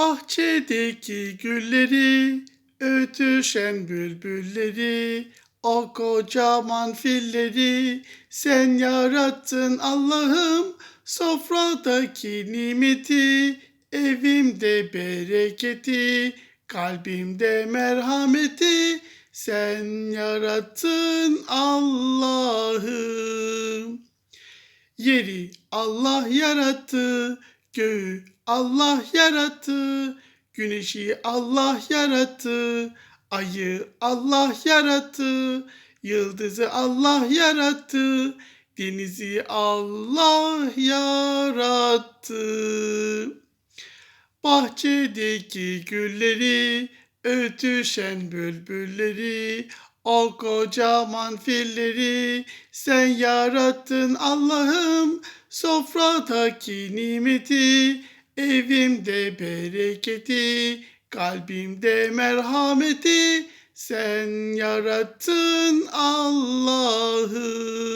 Bahçedeki gülleri, ötüşen bülbülleri, o kocaman filleri sen yarattın Allah'ım. Sofradaki nimeti, evimde bereketi, kalbimde merhameti sen yarattın Allah'ım. Yeri Allah yarattı, göğü Allah yarattı, güneşi Allah yarattı, ayı Allah yarattı, yıldızı Allah yarattı, denizi Allah yarattı. Bahçedeki gülleri, ötüşen bülbülleri, o kocaman filleri sen yarattın Allah'ım. Sofradaki nimeti, Evimde bereketi, kalbimde merhameti sen yarattın Allah'ı.